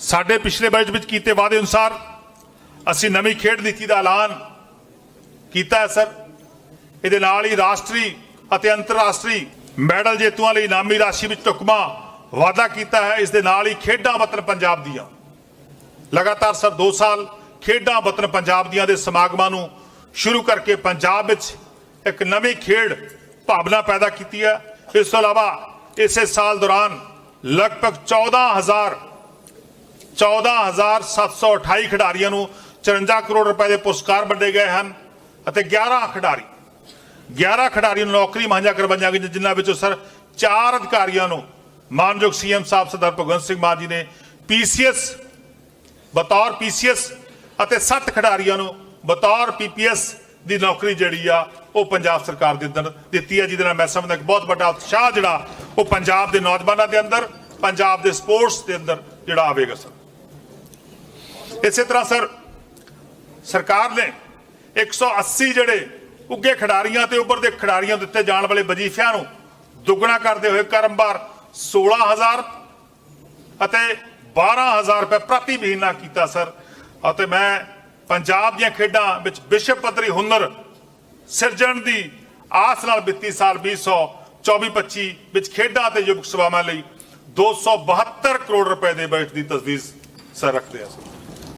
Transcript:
ਸਾਡੇ ਪਿਛਲੇ ਬਜਟ ਵਿੱਚ ਕੀਤੇ ਵਾਅਦੇ ਅਨੁਸਾਰ ਅਸੀਂ ਨਵੀਂ ਖੇਡ ਨੀਤੀ ਦਾ ਐਲਾਨ ਕੀਤਾ ਹੈ, ਸਰ। ਇਹਦੇ ਨਾਲ ਹੀ ਰਾਸ਼ਟਰੀ ਅਤੇ ਅੰਤਰਰਾਸ਼ਟਰੀ ਮੈਡਲ ਜੇਤੂਆਂ ਲਈ ਇਨਾਮੀ ਰਾਸ਼ੀ ਵਿੱਚ ਟੁਕਮਾ ਵਾਅਦਾ ਕੀਤਾ ਹੈ। ਇਸ ਦੇ ਨਾਲ ਹੀ ਖੇਡਾਂ ਵਤਨ ਪੰਜਾਬ ਦੀਆਂ। ਲਗਾਤਾਰ ਸਰ 2 ਸਾਲ ਖੇਡਾਂ ਵਤਨ ਪੰਜਾਬ ਦੀਆਂ ਦੇ ਸਮਾਗਮਾਂ ਨੂੰ ਸ਼ੁਰੂ ਕਰਕੇ ਪੰਜਾਬ ਵਿੱਚ ਇੱਕ ਨਵੀਂ ਖੇਡ ਭਾਵਨਾ ਪੈਦਾ ਕੀਤੀ ਹੈ। ਇਸ ਤੋਂ ਇਲਾਵਾ ਇਸੇ ਸਾਲ ਦੌਰਾਨ ਲਗਭਗ 14000 14728 ਖਿਡਾਰੀਆਂ ਨੂੰ 54 ਕਰੋੜ ਰੁਪਏ ਦੇ ਪੁਰਸਕਾਰ ਵੰਡੇ ਗਏ ਹਨ ਅਤੇ 11 ਖਿਡਾਰੀ 11 ਖਿਡਾਰੀਆਂ ਨੂੰ ਨੌਕਰੀ ਮੁਹੱਈਆ ਕਰਵਾਈਆਂ ਗਈਆਂ ਜਿਨ੍ਹਾਂ ਵਿੱਚੋਂ ਸਰ ਚਾਰ ਅਧਿਕਾਰੀਆਂ ਨੂੰ ਮਾਨਯੋਗ ਸੀਐਮ ਸਾਹਿਬ ਸਰਦਾਰ ਭਗਵੰਤ ਸਿੰਘ ਮਾਨ ਜੀ ਨੇ ਪੀਸੀਐਸ, ਬਤੌਰ ਪੀਸੀਐਸ ਅਤੇ 7 ਖਿਡਾਰੀਆਂ ਨੂੰ ਬਤੌਰ ਪੀਪੀਐਸ ਦੀ ਨੌਕਰੀ ਜਿਹੜੀ ਆ ਉਹ ਪੰਜਾਬ ਸਰਕਾਰ ਦੇ ਅੰਦਰ ਦਿੱਤੀ ਹੈ, ਜਿਹਦੇ ਨਾਲ ਮੈਂ ਸਮਝਦਾ ਇੱਕ ਬਹੁਤ ਵੱਡਾ ਉਤਸ਼ਾਹ ਜਿਹੜਾ ਉਹ ਪੰਜਾਬ ਦੇ ਨੌਜਵਾਨਾਂ ਦੇ ਅੰਦਰ, ਪੰਜਾਬ ਦੇ ਸਪੋਰਟਸ ਦੇ ਅੰਦਰ ਜਿਹੜਾ ਆਵੇਗਾ ਸਰ। ਇਸੇ ਤਰ੍ਹਾਂ ਸਰ, ਸਰਕਾਰ ਨੇ 180 ਜਿਹੜੇ ਉੱਗੇ ਖਿਡਾਰੀਆਂ ਤੇ ਉੱਭਰਦੇ ਖਿਡਾਰੀਆਂ ਦਿੱਤੇ ਜਾਣ ਵਾਲੇ ਵਜ਼ੀਫਿਆਂ ਨੂੰ ਦੁੱਗਣਾ ਕਰਦੇ ਹੋਏ ਕਰਮਵਾਰ 16000 ਅਤੇ 12000 ਰੁਪਏ ਪ੍ਰਤੀ ਮਹੀਨਾ ਕੀਤਾ ਸਰ। ਅਤੇ ਮੈਂ ਪੰਜਾਬ ਦੀਆਂ ਖੇਡਾਂ ਵਿੱਚ ਵਿਸ਼ਵ ਪੱਧਰੀ ਹੁਨਰ ਸਿਰਜਣ ਦੀ ਆਸ ਨਾਲ ਵਿੱਤੀ ਸਾਲ 2024-25 ਵਿੱਚ ਖੇਡਾਂ ਅਤੇ ਯੁਵਕ ਸੇਵਾਵਾਂ ਲਈ 272 ਕਰੋੜ ਰੁਪਏ ਦੇ ਬਜਟ ਦੀ ਤਜਵੀਜ਼ ਸਰ ਰੱਖਦੇ ਹਾਂ ਸਰ।